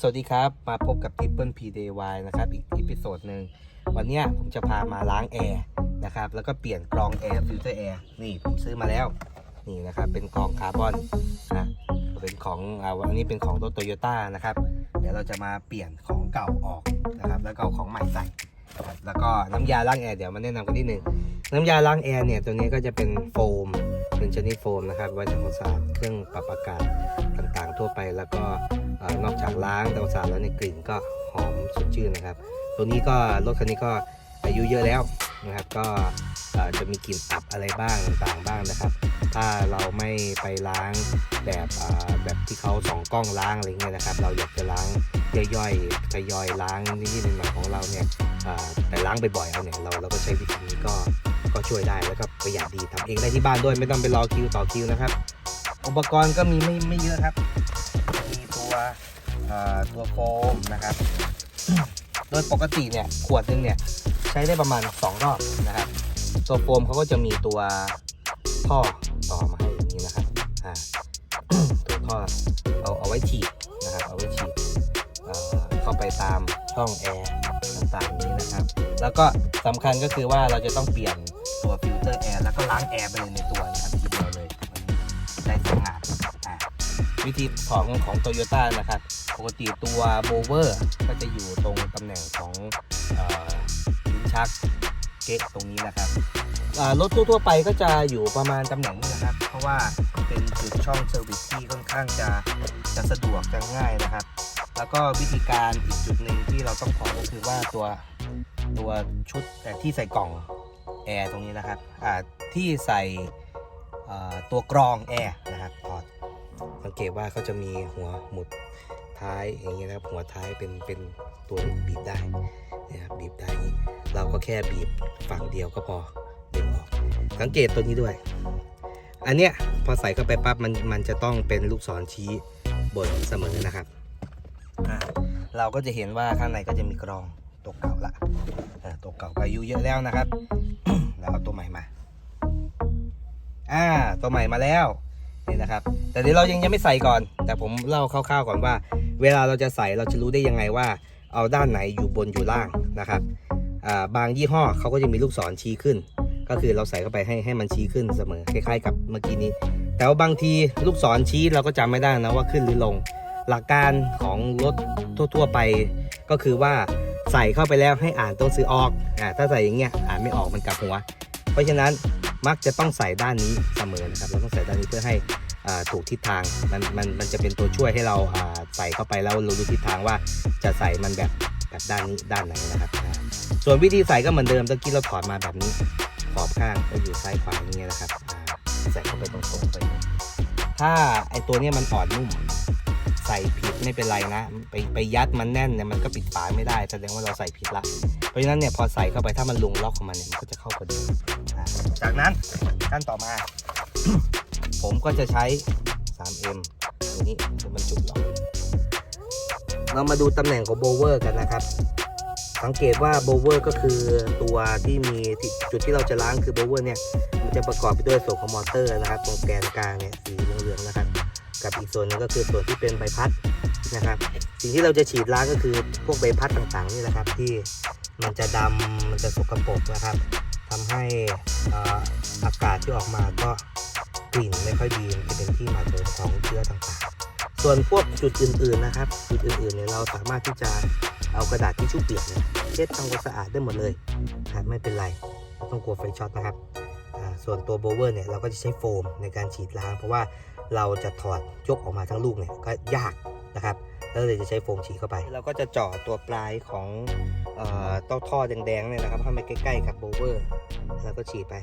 สวัสดีครับ มาพบกับ Triple P Day Y นะครับ อีกอีพิโซดหนึ่งวันนี้ผมจะพามาล้างแอร์นะครับ แล้วก็เปลี่ยนกรองแอร์ฟิลเตอร์แอร์นี่ผมซื้อมาแล้ว นี่นะครับ เป็นกรองคาร์บอนนะเป็นของอวันนี้เป็นของรถโตโยต้านะครับ เดี๋ยวเราจะมาเปลี่ยนของเก่าออกนะครับ แล้วก็เอาของใหม่ใส่แล้วก็น้ำยาล้างแอร์เดี๋ยวมาแนะนำกันนิดนึงน้ำยาล้างแอร์เนี่ยตัวนี้ก็จะเป็นโฟมเป็นชนิดโฟมนะครับไว้ทำความสะอาดเครื่องปรับอากาศต่างๆ ทั่วไปแล้วก็ อนอกจากล้างทำความสะอาดแล้วในกลิ่นก็หอมสดชื่นนะครับ ตัวนี้ก็รถคันนี้ก็อายุเยอะแล้วนะครับ ก็จะมีกลิ่นอับอะไรบ้างต่างๆบ้างนะครับ ถ้าเราไม่ไปล้างแบบแบบที่เขาสองกล้องล้างอะไรเงี้ยนะครับ เราอยากจะล้างย่อยๆทยอยล้างนิดๆหน่อยๆของเราเนี่ยแต่ล้างบ่อยๆเอาเนี่ยเราเราก็ใช้วิธีนี้ก็ก็ช่วยได้แล้วก็ประหยัดดีทำเองได้ที่บ้านด้วยไม่ต้องไปรอคิวต่อคิวนะครับ อุปกรณ์ก็มีไม่ไม่เยอะครับ ตัวตัวโฟมนะครับ โดยปกติเนี่ยขวดหนึงเนี่ยใช้ได้ประมาณ 2 รอบนะครับ ตัวโฟมเขาก็จะมีตัวท่อต่อมาให้อย่างนี้นะครับตัวท่อเอาเอาไว้ฉีดนะครับเอาไว้ฉีดเเข้าไปตามช่องแอร์ต่างๆนี้นะครับ แล้วก็สำคัญก็คือว่าเราจะต้องเปลี่ยนตัวฟิลเตอร์แอร์แล้วก็ล้างแอร์ไปเลยในตัว วิธีของของโตโยต้านะครับ ปกติตัวโบเวอร์ก็จะอยู่ตรงตำแหน่งของลิ้นชักเกะตรงนี้นะครับรถทั่วๆไปก็จะอยู่ประมาณตำแหน่งนี้นะครับ เพราะว่าเป็นจุดช่องเซอร์วิสที่ค่อนข้างจะจะสะดวกจะง่ายนะครับ แล้วก็วิธีการอีกจุดหนึ่งที่เราต้องขอก็คือว่าตัวตัวชุดแต่ที่ใส่กล่องแอร์ตรงนี้นะครับที่ใส่ตัวกรองแอร์นะครับถอด สังเกตว่าเขาจะมีหัวหมุดท้ายอย่างเงี้ยนะครับหัวท้ายเป็นเป็นตัวบีบได้นะครับบีบได้ เราก็แค่บีบฝั่งเดียวก็พอดึงออก สังเกตตัวนี้ด้วย อันเนี้ยพอใส่เข้าไปปั๊บมันมันจะต้องเป็นลูกศรชี้บนเสมอนะครับเราก็จะเห็นว่าข้างในก็จะมีกรองตัวเก่าละตัวเก่าก็อายุเยอะแล้วนะครับ แล้วเอาตัวใหม่มา อ่า ตัวใหม่มาแล้ว นี่นะครับ แต่เดี๋ยวเรายังยังไม่ใส่ก่อน แต่ผมเล่าคร่าวๆก่อนว่า เวลาเราจะใส่เราจะรู้ได้ยังไงว่า เอาด้านไหนอยู่บนอยู่ล่างนะครับบางยี่ห้อเขาก็จะมีลูกศรชี้ขึ้น ก็คือเราใส่เข้าไปให้ให้มันชี้ขึ้นเสมอคล้ายๆ กับเมื่อกี้นี้ แต่ว่าบางทีลูกศรชี้เราก็จำไม่ได้นะว่าขึ้นหรือลง หลักการของรถทั่ว ๆ ไป ก็คือว่าใส่เข้าไปแล้วให้อ่านตัวซื้อออกอ่าถ้าใส่อย่างเงี้ยอ่านไม่ออกมันกลับหัว เพราะฉะนั้นมักจะต้องใส่ด้านนี้เสมอนะครับเราต้องใส่ด้านนี้เพื่อให้ถูกทิศทางมันมันมันจะเป็นตัวช่วยให้เราใส่เข้าไปแล้วรู้ทิศทางว่าจะใส่มันแบบแบบด้านนี้ด้านไหนนะครับ ส่วนวิธีใส่ก็เหมือนเดิมตะกี้เราถอดมาแบบนี้ขอบข้างก็อยู่ซ้ายขวาอย่างเงี้ยนะครับใส่เข้าไปตรงๆไปเลยถ้าไอตัวนี้มันอ่อนนุ่ม ใส่ผิดไม่เป็นไรนะ ไปไปยัดมันแน่นเนี่ยมันก็ปิดฝาไม่ได้แสดงว่าเราใส่ผิดละเพราะฉะนั้นเนี่ยพอใส่เข้าไปถ้ามันลงล็อกของมันเนี่ยมันก็จะเข้ากับเดิมอ่าจากนั้นขั้นต่อมา ผมก็จะใช้ 3M ตัวนี้จะบรรจุล็อกเรามาดูตำแหน่งของโบเวอร์กันนะครับ สังเกตว่าโบเวอร์ก็คือตัวที่มีจุดที่เราจะล้างคือโบเวอร์เนี่ยมันจะประกอบไปด้วยส่วนของมอเตอร์นะครับตรงแกนกลางเนี่ยสีเหลืองๆนะครับ กับอีกส่วนหนึงก็คือส่วนที่เป็นใบพัดนะครับ สิ่งที่เราจะฉีดล้างก็คือพวกใบพัดต่างๆนี่แหละครับ ที่มันจะดำมันจะสกปรกนะครับทำให้เอ่อากาศที่ออกมาก็กลิ่นไม่ค่อยดีจะเป็นที่มาของเชื้อต่างๆ ส่วนพวกจุดอื่นๆนะครับ จุดอื่นๆเนี่ยเราสามารถที่จะเอากระดาษทิชชู่เปียกเนี่ยเช็ดทำความสะอาดได้หมดเลยครับไม่เป็นไรไม่ต้องกลัวไฟช็อตนะครับส่วนตัวโบเวอร์เนี่ยเราก็จะใช้โฟมในการฉีดล้างเพราะว่า เราจะถอดยกออกมาทั้งลูกเนี่ยก็ยากนะครับแล้วเลยจะใช้โฟมฉีดเข้าไป เราก็จะเจาะตัวปลายของเอ่อต้าท่อแดงๆเนี่ยนะครับให้มันใกล้ๆกับโบเวอร์ แล้วก็ฉีดไป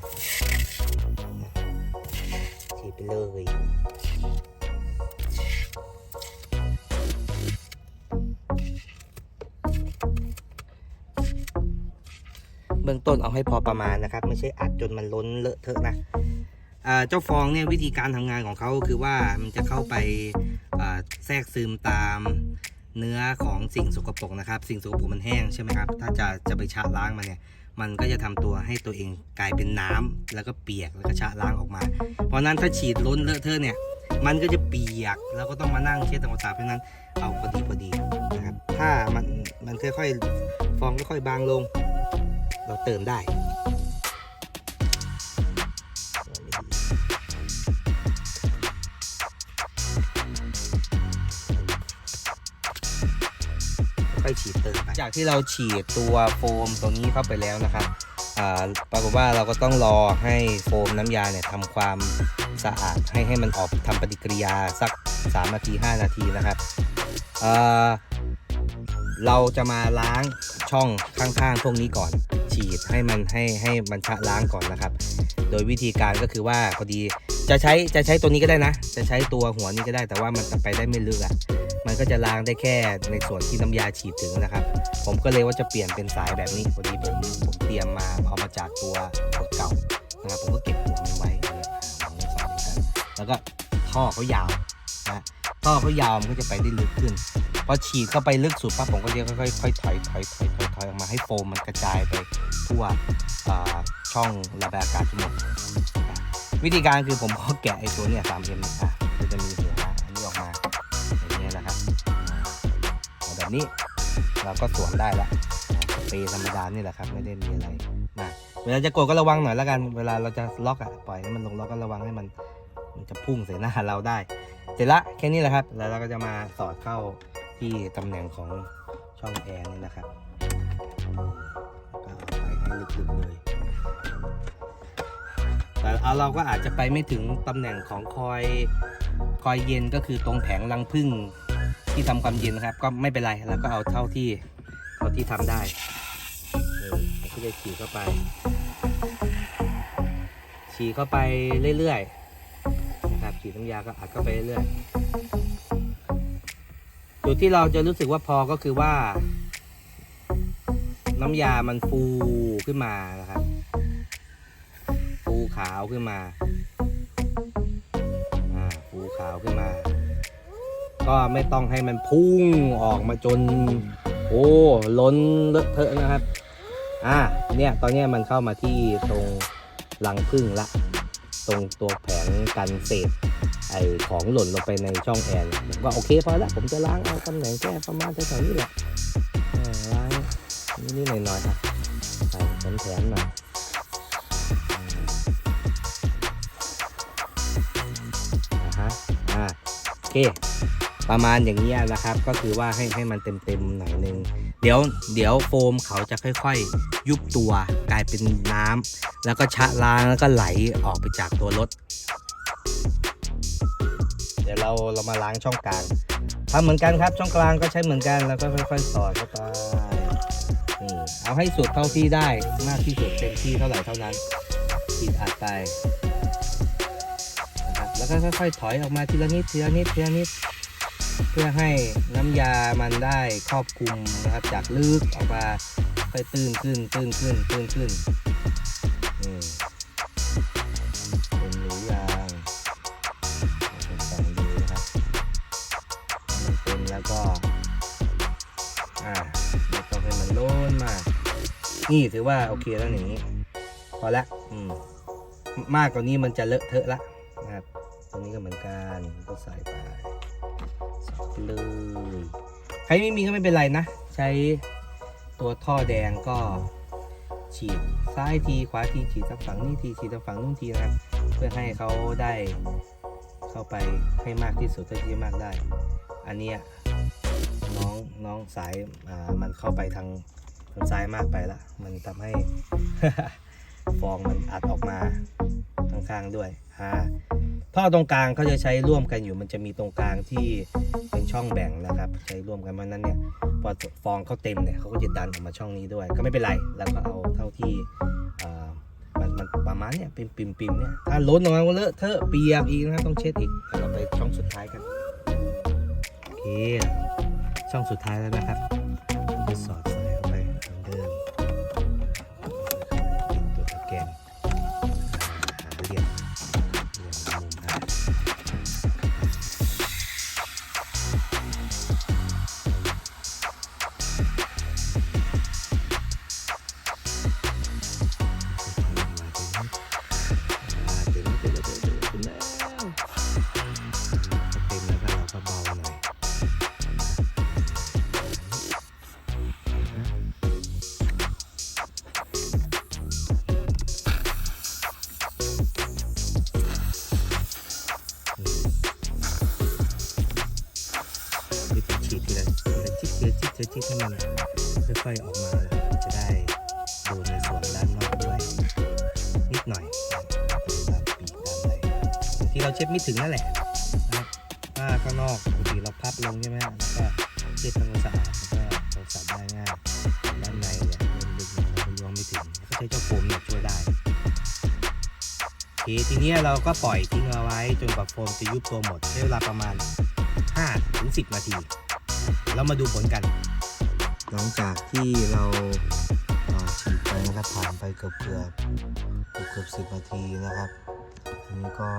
ฉีดไปเลยเบื้องต้นเอาให้พอประมาณนะครับ ไม่ใช่อัดจนมันล้นเลอะเทอะนะ เจ้าฟองเนี่ยวิธีการทำงานของเขาคือว่ามันจะเข้าไปแทรกซึมตามเนื้อของสิ่งสกปรกนะครับ สิ่งสกปรกมันแห้งใช่ไหมครับ ถ้าจะจะไปชะล้างมันเนี่ย มันก็จะทำตัวให้ตัวเองกลายเป็นน้ำแล้วก็เปียกแล้วก็ชะล้างออกมา เพราะนั้นถ้าฉีดล้นเลอะเทอะเนี่ย มันก็จะเปียกแล้วก็ต้องมานั่งเช็ดทำความสะอาดเพราะนั้นเอาพอดีพอดีนะครับ ถ้ามันมันค่อยๆฟองค่อยๆบางลง เราเติมได้ ที่เราฉีดตัวโฟมตัวนี้เข้าไปแล้วนะครับอ่าปรากฏว่าเราก็ต้องรอให้โฟมน้ำยาเนี่ยทำความสะอาดให้ให้มันออกทำปฏิกิริยาสัก 3 นาที 5 นาทีนะครับอ่าเราจะมาล้างช่องข้างๆพวกนี้ก่อน ฉีดให้มันให้ให้มันชะล้างก่อนนะครับ โดยวิธีการก็คือว่าพอดีจะใช้จะใช้ตัวนี้ก็ได้นะ จะใช้ตัวหัวนี้ก็ได้แต่ว่ามันจะไปได้ไม่ลึกอะ่ะ มันก็จะล้างได้แค่ในส่วนที่น้ำยาฉีดถึงนะครับ ผมก็เลยว่าจะเปลี่ยนเป็นสายแบบนี้พอดีผมผมเตรียมมาเอามาจากตัวขวเก่านะครับผมก็เก็บหัวมันไว้แล้วก็ท่อเขายาวนะท่อเขายาวมันก็จะไปได้ลึกขึ้นพอฉีดเข้าไปลึกสุดปั๊บผมก็จะค่อยๆค่อยๆถอยถอยถอยถอยถอยออกมาให้โฟมมันกระจายไปทั่วช่องระบายอากาศทั้งหมดวิธีการคือผมก็แกะไอ้ตัวเนี่ย 3M อะก็จะ นี้ เราก็สวมได้และสเปรย์ธรรมดานี่แหละครับ ไม่ได้มีอะไรมาเวลาจะกดก็ระวังหน่อยแล้วกัน เวลาเราจะล็อกอะปล่อยให้มันลงล็อกก็ระวังให้มัน มันจะพุ่งใส่หน้าเราได้ เสร็จละแค่นี้แหละครับ แล้วเราก็จะมาสอดเข้าที่ตำแหน่งของช่องแอร์นี่นะครับก็เอาไปให้ลึกๆเลยแต่เอาเราก็อาจจะไปไม่ถึงตำแหน่งของคอยคอยเย็นก็คือตรงแผงรังผึ้ง ที่ทำความเย็นนะครับ ก็ไม่เป็นไรเราก็เอาเท่าที่เท่าที่ทำได้เออเราก็จะฉีดเข้าไป ฉีดเข้าไปเรื่อยๆนะครับฉีดน้ำยาก็อัดเข้าไปเรื่อยๆจุดที่เราจะรู้สึกว่าพอก็คือว่า น้ำยามันฟูขึ้นมานะครับ ฟูขาวขึ้นมา อ่าฟูขาวขึ้นมา ก็ไม่ต้องให้มันพุ่งออกมาจน โอ้ล้นเลอะเทอะนะครับ อ่าเนี่ยตอนเนี้ยมันเข้ามาที่ตรงรังพึ่งละ ตรงตัวแผงกันเศษไอของหล่นลงไปในช่องแอร์เนี่ยผมก็โอเคพอละผมจะล้างเอาตำแหน่งแค่ประมาณแถวๆนี้แหละเออล้างนิดๆหน่อยๆอะใส่แถมๆหน่อยอ่าฮะอ่าโอเค ประมาณอย่างนี้นะครับ ก็คือว่าให้ให้มันเต็มๆหน่อยนึงเดี๋ยวเดี๋ยวโฟมเขาจะค่อย ๆ ยุบตัวกลายเป็นน้ำแล้วก็ชะล้างแล้วก็ไหลออกไปจากตัวรถ เดี๋ยวเราเรามาล้างช่องกลางทำเหมือนกันครับ ช่องกลางก็ใช้เหมือนกันแล้วก็ค่อยๆสอดเข้าไปนี่เอาให้สุดเท่าที่ได้มากที่สุดเต็มที่เท่าไหร่เท่านั้นฉีดอัดไปนะครับแล้วก็ค่อยๆถอยออกมาทีละนิดทีละนิดทีละนิด เพื่อให้น้ำยามันได้ครอบคลุมนะครับ จากลึกออกมาค่อยตื้นขึ้นตื้นขึ้นตื้นขึ้นอืมเป็นหรือยางเป็นสองดูนะครับมันเป็นแล้วก็อ่าไม่ต้องให้มันโล้นมาก นี่ถือว่าโอเคแล้วนี้พอละอืมมากกว่านี้มันจะเลอะเทอะละ รไม่มีก็ไม่เป็นไรนะ ใช้ตัวท่อแดงก็ฉีดซ้ายทีขวาทีฉีดทางฝั่งนี้ทีฉีดทางฝั่งนู้นทีนะเพื่อให้เขาได้เข้าไปให้มากที่สุดเท่าที่มากได้ อันเนี้ยน้องน้องสายอ่ามันเข้าไปทางทางซ้ายมากไปละ มันทำให้ฟองมันอัดออกมาข้างๆด้วยอ่า ท่อตรงกลางเขาจะใช้ร่วมกันอยู่ มันจะมีตรงกลางที่เป็นช่องแบ่งนะครับ ใช้ร่วมกันเพราะนั้นเนี่ยพอฟองเขาเต็มเนี่ยเขาก็จะดันออกมาช่องนี้ด้วย ก็ไม่เป็นไรแล้วก็เอาเท่าที่เอ่อมันมันประมาณเนี่ยเป็นปิมปิมๆเนี่ยถ้าล้นออกมาก็เลอะเทอะเปียกอีกนะต้องเช็ดอีกเอาเราไปช่องสุดท้ายกันโอเคช่องสุดท้ายแล้วนะครับจะสอด ลิปให้มันค่อยๆออกมาจะได้ดูในส่วนด้านนอกด้วยนิดหน่อยตามปีกตามอะไรบางทีเราเช็ดไม่ถึงนั่นแหละนะครับถ้าข้างนอกปกติเราพับลงใช่ไหมแล้วก็เช็ดทำความสะอาดแล้วก็เราสับได้ง่ายด้านในเนี่ยเริ่มลึกๆเราก็ล้วงไม่ถึงก็ใช้เจ้าโฟมเนี่ยช่วยได้โอเคทีนี้เราก็ปล่อยทิ้งเอาไว้จนกว่าโฟมจะยุบตัวหมดใช้เวลาประมาณ5-10 นาที เรามาดูผลกัน หลังจากที่เราฉีดไปนะครับผ่านไปเกือบเกือบเกือบสิบนาทีนะครับทีนี้ก็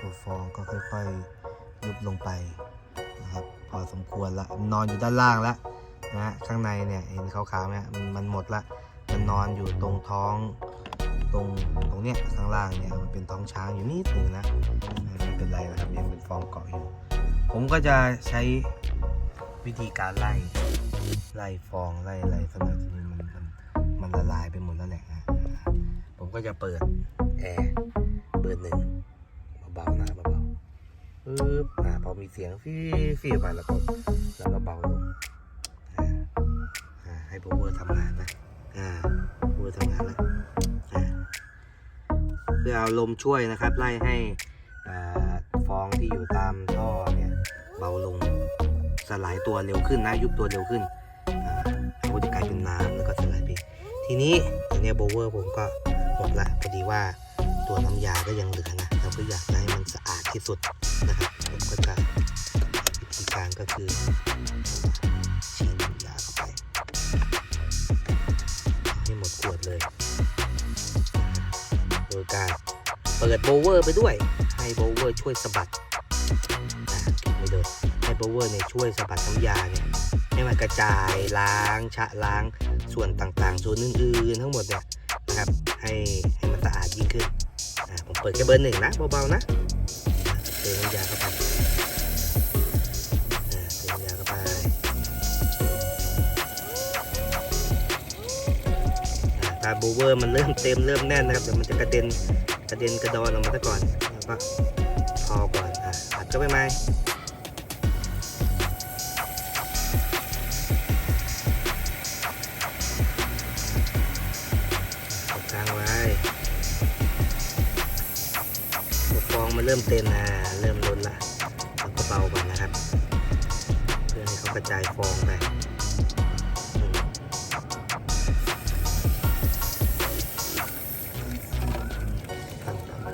ตัวฟองก็ค่อยๆยุบลงไปนะครับพอสมควรละนอนอยู่ด้านล่างแล้วนะฮะข้างในเนี่ยเห็นขาวๆเนี่ยมันมันหมดละมันนอนอยู่ตรงท้องตรงตรงเนี้ยข้างล่างเนี่ยมันเป็นท้องช้างอยู่นิดหนึงนะไม่เป็นไรนะครับยังเป็นฟองเกาะอยู่ ผมก็จะใช้ วิธีการไล่ ไล่ฟองไล่อะไรสมัยนี้มันมันมันละลายไปหมดแล้วแหละผมก็จะเปิดแอร์เบอร์หนึ่งเบาๆนะเบาๆปึ๊บอ่าพอมีเสียงฟีฟีมาแล้วก็แล้วก็เบาลงอ่าให้โบเวอร์ทำงานนะอ่าโบเวอร์ทำงานแล้วอ่าเพื่อเอาลมช่วยนะครับ ไล่ให้อ่าฟองที่อยู่ตามท่อเนี่ยเบาลง ลายตัวเร็วขึ้นนะยุบตัวเร็วขึ้นอ่าเขาจะกลายเป็นน้ำแล้วก็สลายไปทีนี้อันเนี้ยโบเวอร์ผมก็หมดละพอดีว่าตัวน้ำยาก็ยังเหลือนะเราก็อยากจะให้มันสะอาดที่สุดนะครับผมก็จะวิธีการก็คือฉีดน้ำยาเข้าไปให้หมดขวดเลย โดยการเปิดโบเวอร์ไปด้วยให้โบเวอร์ช่วยสะบัดเก็บไว้เลย บเวอร์เนี่ยช่วยสะบัดน้ำยาเนี่ยให้มันกระจายล้างชะล้างส่วนต่างๆ ส่วนอื่นๆ ทั้งหมดเนี่ยนะครับให้ให้มันสะอาดยิ่งขึ้นผมเปิดแค่เบอร์หนึ่งนะเบาๆนะเติมน้ำยาเข้าไปเติมน้ำยาเข้าไปอ่าถ้าโบเวอร์มันเริ่มเต็มเริ่มแน่นนะครับเดี๋ยวมันจะกระเด็นกระเด็นกระดอนออกมาซะก่อนแล้วก็พอก่อนอะอัดเข้าไปไหม เริ่มเต็มนะเริ่มล้นละเราก็เบาก่อนนะครับ เพื่อให้เขากระจายฟองไปถังต่อตั้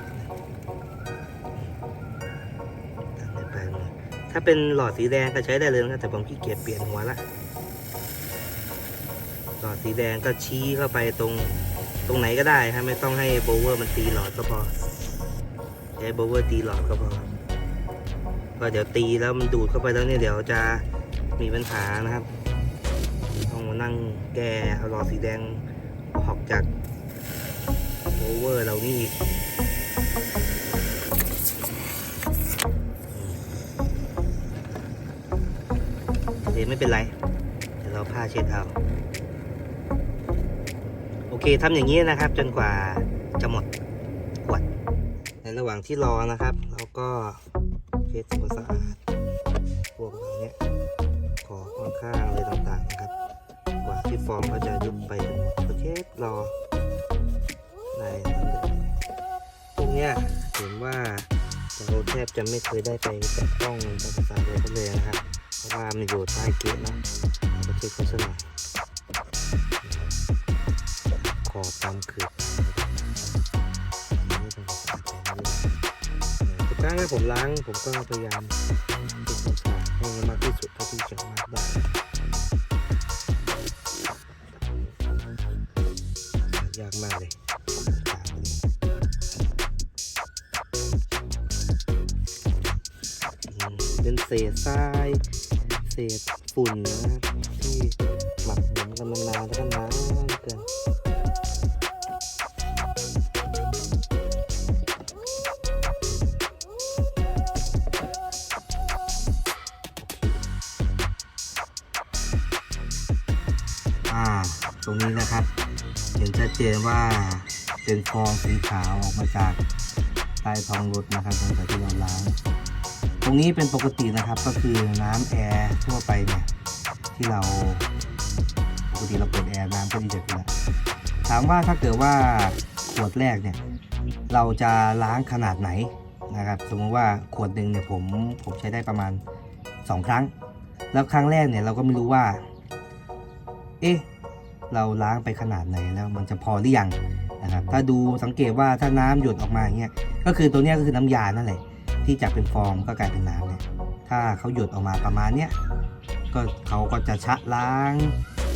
งไปเลยถ้าเป็นหลอดสีแดงก็ใช้ได้เลยนะแต่ผมขี้เกียจเปลี่ยนหัวละหลอดสีแดงก็ชี้เข้าไปตรงตรงไหนก็ได้ครับไม่ต้องให้โบเวอร์มันตีหลอดก็พอ ใช้โบเวอร์ตีหลอดก็พอก็เดี๋ยวตีแล้วมันดูดเข้าไปแล้วเนี่ยเดี๋ยวจะมีปัญหานะครับต้องมานั่งแก้เอาหลอดสีแดงออกจากโบเวอร์เรานี่อีกโอเคไม่เป็นไรเดี๋ยวเราผ้าเช็ดเอาโอเคทำอย่างนี้นะครับ จนกว่าจะหมด ระหว่างที่รอนะครับ เราก็เช็ดทำความสะอาดพวกแบบเนี้ยขอข้างอะไรต่างๆนะครับ กว่าที่ฟองก็จะยุบไปหมดก็เช็ดรอได้นั่นเลยพวกเนี้ยเห็นว่าเราแทบจะไม่เคยได้ไปแตะต้องภาษาเลยเขาเลยนะครับ เพราะว่ามันอยู่ใต้เกล็ดนะเราก็เช็ดเขาสักหน่อยคอตามคือ ทุกครั้ผมล้างผมก็พยายามทำความสะอาดให้มากที่สุดเท่าที่จะมากได้ยากมากเลยเป็นเศษทรายเศษฝุ่นนะครับที่หมักหมมกันมานานแล้วก็นานเกิน เจนว่าเป็นฟองสีขาวออกมาจากใต้ท้องรถนะครับหลังจากที่เราล้าง ตรงนี้เป็นปกตินะครับก็คือน้ำแอร์ทั่วไปเนี่ยที่เราปกติเราเปิดแอร์น้ำก็จะเดือดอยู่แล้วถามว่าถ้าเกิดว่าขวดแรกเนี่ยเราจะล้างขนาดไหนนะครับสมมติว่าขวดหนึ่งเนี่ยผมผมใช้ได้ประมาณ 2 ครั้ง แล้วครั้งแรกเนี่ยเราก็ไม่รู้ว่า เอ๊ะ เราล้างไปขนาดไหนแล้วมันจะพอหรือยังนะครับถ้าดูสังเกตว่าถ้าน้ำหยดออกมาอย่างเงี้ยก็คือตัวเนี้ยก็คือน้ำยานั่นแหละที่จากเป็นฟองก็กลายเป็นน้ำเนี่ยถ้าเขาหยดออกมาประมาณเนี้ยก็เขาก็จะชะล้าง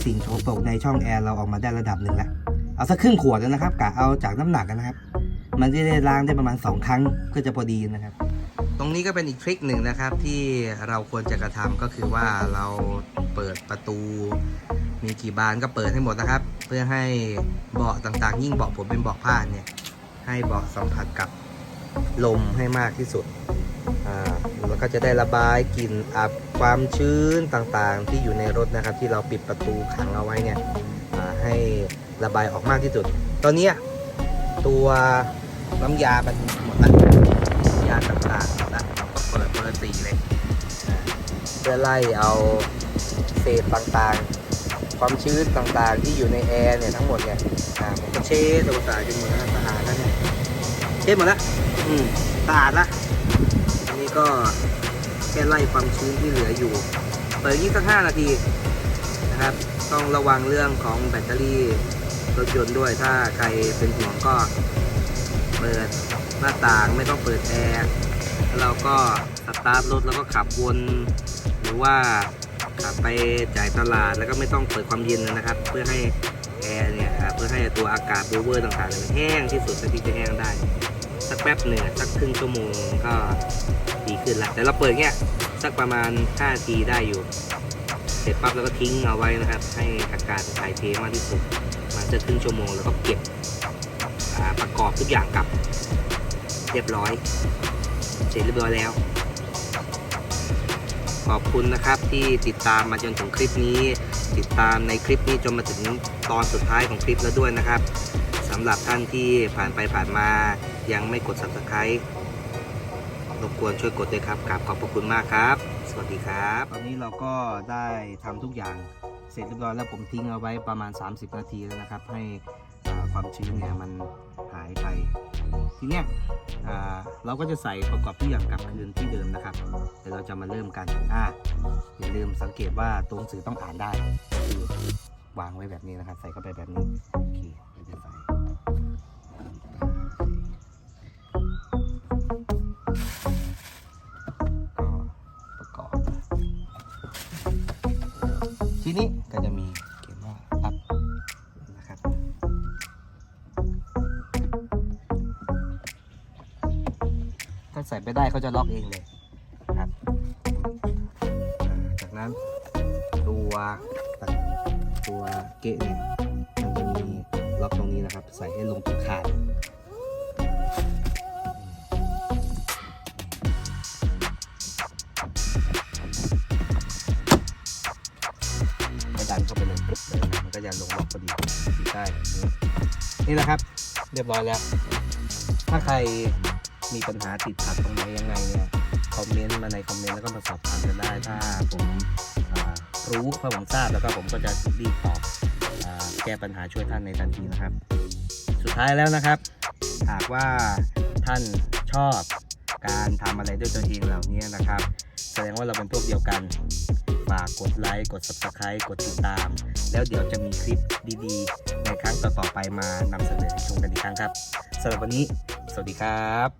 สิ่งโสโครกในช่องแอร์เราออกมาได้ระดับหนึ่งแล้วเอาสักครึ่งขวดแล้วนะครับกะเอาจากน้ำหนักนะครับ มันจะได้ล้างได้ประมาณ 2 ครั้งก็จะพอดีนะครับ ตรงนี้ก็เป็นอีกทริคหนึ่งนะครับที่เราควรจะกระทำก็คือว่าเราเปิดประตู มีกี่บานก็เปิดให้หมดนะครับ เพื่อให้เบาะต่างๆ ยิ่งเบาะผมเป็นเบาะผ้าเนี่ย ให้เบาะสัมผัสกับลมให้มากที่สุดอ่าแล้วก็จะได้ระบายกลิ่นอับความชื้นต่างๆ ที่อยู่ในรถนะครับ ที่เราปิดประตูขังเอาไว้เนี่ยอ่าให้ระบายออกมากที่สุด ตอนนี้ตัวน้ำยามันหมดแล้วยาต่างๆหมดแล้วเราก็เปิดเบอร์สี่เลยเพื่อไล่เอาเศษต่างๆ ความชื้นต่างๆ ที่อยู่ในแอร์เนี่ยทั้งหมดเนี่ยผมก็เช็ดตัวสะอาดจนหมดแล้วสะอาดแล้วเนี่ยเช็ดหมดแล้วอืมสะอาดละอันนี้ก็แค่ไล่ความชื้นที่เหลืออยู่เปิดยี่สักห้านาทีนะครับ ต้องระวังเรื่องของแบตเตอรี่รถยนต์ด้วยถ้าใครเป็นห่วงก็เปิดหน้าต่างไม่ต้องเปิดแอร์แล้วเราก็สตาร์ทรถแล้วก็ขับวน หรือว่า ขับไปจ่ายตลาดแล้วก็ไม่ต้องเปิดความเย็นนะครับ เพื่อให้แอร์เนี่ยเพื่อให้ตัวอากาศบูเวอร์ต่างๆมันแห้งที่สุดที่จะแห้งได้ สักแป๊บหนึ่งสักครึ่งชั่วโมงก็ดีขึ้นละแต่เราเปิดเงี้ยสักประมาณ5นาทีได้อยู่ เสร็จปั๊บแล้วก็ทิ้งเอาไว้นะครับ ให้อากาศถ่ายเทมากที่สุดมาณสักครึ่งชั่วโมงแล้วก็เก็บประกอบทุกอย่างกลับ เรียบร้อย เสร็จเรียบร้อยแล้ว ขอบคุณนะครับที่ติดตามมาจนถึงคลิปนี้ ติดตามในคลิปนี้จนมาถึงตอนสุดท้ายของคลิปแล้วด้วยนะครับสำหรับท่านที่ผ่านไปผ่านมายังไม่กด subscribe รบกวนช่วยกดด้วยครับกราบขอบพระคุณมากครับ สวัสดีครับ ตอนนี้เราก็ได้ทำทุกอย่างเสร็จเรียบร้อยแล้วผมทิ้งเอาไว้ประมาณ 30 นาทีแล้วนะครับ ให้ความชื้นเนี่ยมันหายไป ทีเนี้ยเราก็จะใส่ประกอบทุกอย่างกลับคืนที่เดิมนะครับเดี๋ยวเราจะมาเริ่มกันอ่าอย่าลืมสังเกตว่าตัวหนังสือต้องอ่านได้คือวางไว้แบบนี้นะครับ ใส่เข้าไปแบบนี้โอเคเดี๋ยวจะใส่ก็ประกอบ ทีนี้ก็จะมี ได้เขาจะล็อกเองเลยนะครับจากนั้นตัวตัวเกะเนี่ยมันจะมีล็อกตรงนี้นะครับ ใส่ให้ลงตรงคานก็ดันเข้าไปเลยปุ๊บเลยนะมันก็จะลงล็อกพอดีได้นี่นะครับ เรียบร้อยแล้ว ถ้าใคร มีปัญหาติดขัดตรงไหนยังไงเนี่ยคอมเมนต์มาในคอมเมนต์แล้วก็มาสอบถามกันได้ถ้าผมรู้ถ้าผมทราบแล้วก็ผมก็จะรีบตอบแก้ปัญหาช่วยท่านในทันทีนะครับ สุดท้ายแล้วนะครับ หากว่าท่านชอบการทำอะไรด้วยตัวเองเหล่านี้นะครับ แสดงว่าเราเป็นพวกเดียวกันฝากกดไลค์กด subscribe กดติดตาม แล้วเดี๋ยวจะมีคลิปดีๆ ในครั้งต่อๆไปมานำเสนอชมกันอีกครั้งครับสำหรับวันนี้ สวัสดีครับ